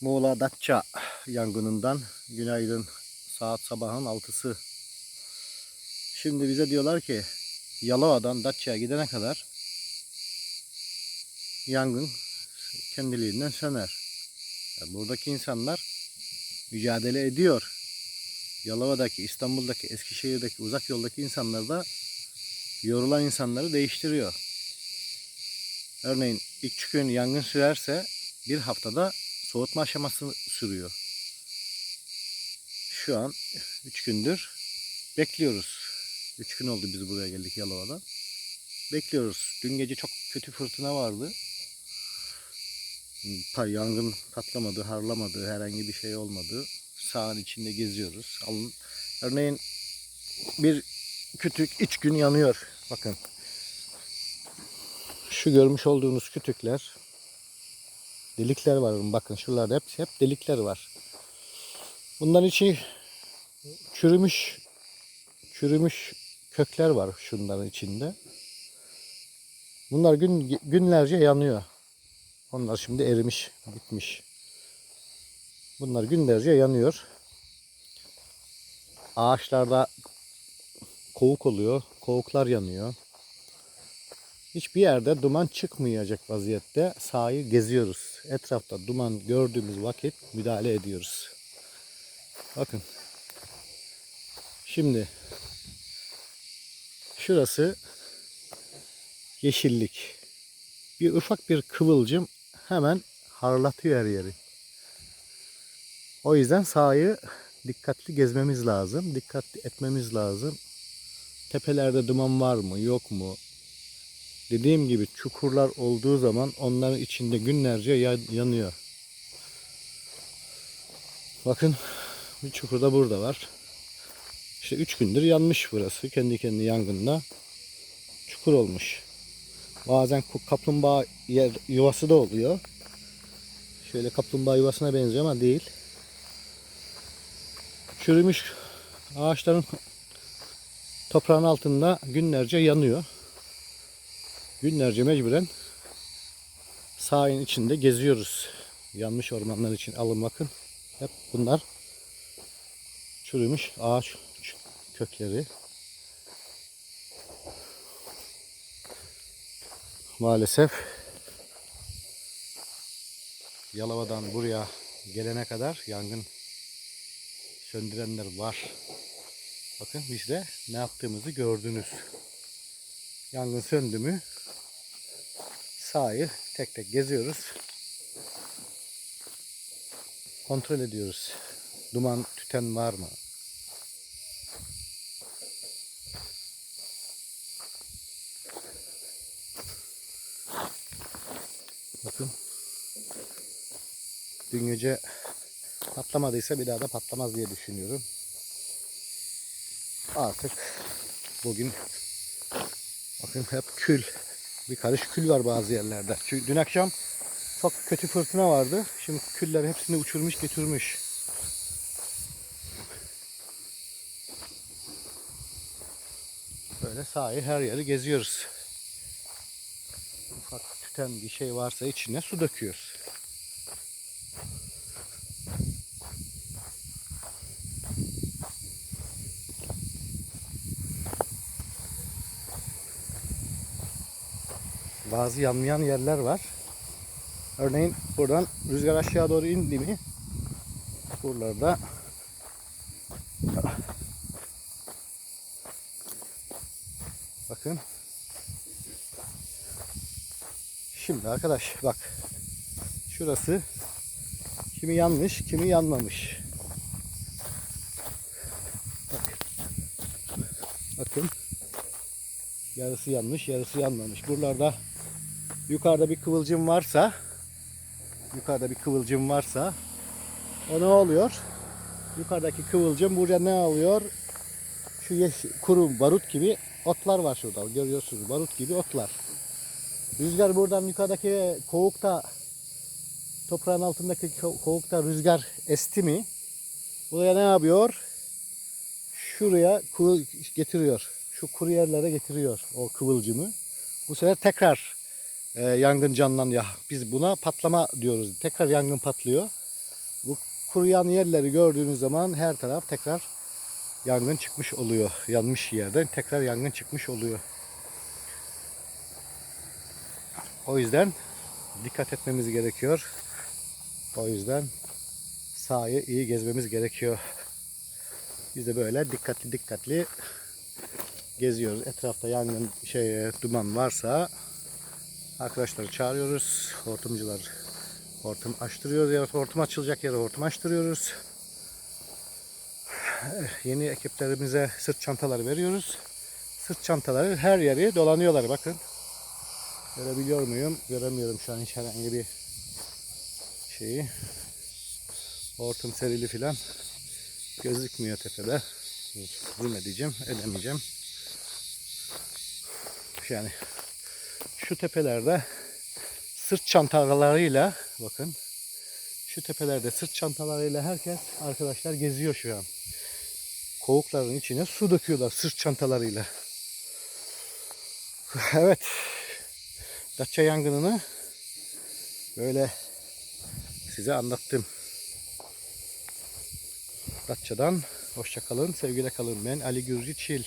Muğla Datça yangınından günaydın saat sabahın 6'sı. Şimdi bize diyorlar ki Yalova'dan Datça'ya gidene kadar yangın kendiliğinden söner. Ya buradaki insanlar mücadele ediyor. Yalova'daki, İstanbul'daki, Eskişehir'deki, uzak yoldaki insanlar da yorulan insanları değiştiriyor. Örneğin gün yangın sürerse bir haftada soğutma aşaması sürüyor. Şu an 3 gündür bekliyoruz. 3 gün oldu biz buraya geldik Yalova'dan. Bekliyoruz. Dün gece çok kötü fırtına vardı. Yangın patlamadı, harlamadı, herhangi bir şey olmadı. Sağın içinde geziyoruz. Alın. Örneğin bir kütük 3 gün yanıyor. Bakın. Şu görmüş olduğunuz kütükler delikler var. Bakın şuralarda hep, hep delikler var. Bunların içi çürümüş çürümüş kökler var şunların içinde. Bunlar gün günlerce yanıyor. Onlar şimdi erimiş, bitmiş. Bunlar günlerce yanıyor. Ağaçlarda kovuk oluyor. Kovuklar yanıyor. Hiçbir yerde duman çıkmayacak vaziyette sahayı geziyoruz. Etrafta duman gördüğümüz vakit müdahale ediyoruz. Bakın. Şimdi şurası yeşillik. Bir ufak bir kıvılcım hemen harlatıyor her yeri. O yüzden sahayı dikkatli gezmemiz lazım. Dikkatli etmemiz lazım. Tepelerde duman var mı yok mu? Dediğim gibi çukurlar olduğu zaman onların içinde günlerce ya- yanıyor. Bakın bir çukur da burada var. İşte 3 gündür yanmış burası. Kendi kendi yangında çukur olmuş. Bazen kaplumbağa yer, yuvası da oluyor. Şöyle kaplumbağa yuvasına benziyor ama değil. Çürümüş ağaçların toprağın altında günlerce yanıyor. Günlerce mecburen sahil içinde geziyoruz. Yanmış ormanlar için alın bakın. Hep bunlar çürümüş ağaç kökleri. Maalesef Yalova'dan buraya gelene kadar yangın söndürenler var. Bakın biz de ne yaptığımızı gördünüz. Yangın söndü mü sahayı tek tek geziyoruz. Kontrol ediyoruz. Duman tüten var mı? Bakın. Dün gece patlamadıysa bir daha da patlamaz diye düşünüyorum. Artık bugün bakın hep kül. Bir karış kül var bazı yerlerde. Çünkü dün akşam çok kötü fırtına vardı. Şimdi küller hepsini uçurmuş götürmüş. Böyle sahayı her yeri geziyoruz. Ufak tüten bir şey varsa içine su döküyoruz. Bazı yanmayan yerler var. Örneğin buradan rüzgar aşağı doğru indi mi buralarda bakın. Şimdi arkadaş bak şurası kimi yanmış kimi yanmamış. Bak bakın yarısı yanmış yarısı yanmamış. Buralarda yukarıda bir kıvılcım varsa yukarıda bir kıvılcım varsa o ne oluyor? Yukarıdaki kıvılcım buraya ne alıyor? Şu yeşil, kuru barut gibi otlar var şurada. Görüyorsunuz barut gibi otlar. Rüzgar buradan yukarıdaki kovukta toprağın altındaki ko- kovukta rüzgar esti mi? Buraya ne yapıyor? Şuraya getiriyor. Şu kuru yerlere getiriyor o kıvılcımı. Bu sefer tekrar e, yangın canlanıyor. Biz buna patlama diyoruz. Tekrar yangın patlıyor. Bu kuruyan yerleri gördüğünüz zaman her taraf tekrar yangın çıkmış oluyor. Yanmış yerden tekrar yangın çıkmış oluyor. O yüzden dikkat etmemiz gerekiyor. O yüzden sahayı iyi gezmemiz gerekiyor. Biz de böyle dikkatli dikkatli geziyoruz. Etrafta yangın şey duman varsa arkadaşları çağırıyoruz. Hortumcular hortum açtırıyoruz. Ya hortum açılacak yere hortum açtırıyoruz. Yeni ekiplerimize sırt çantaları veriyoruz. Sırt çantaları her yeri dolanıyorlar bakın. Görebiliyor muyum? Göremiyorum şu an hiç herhangi bir şeyi. Hortum serili filan gözükmüyor tepede. Zoom edeceğim, edemeyeceğim. Yani şu tepelerde sırt çantalarıyla bakın şu tepelerde sırt çantalarıyla herkes arkadaşlar geziyor şu an. Kovukların içine su döküyorlar sırt çantalarıyla. Evet. Datça yangınını böyle size anlattım. Datça'dan hoşça kalın, sevgiyle kalın. Ben Ali Gürcü Çil.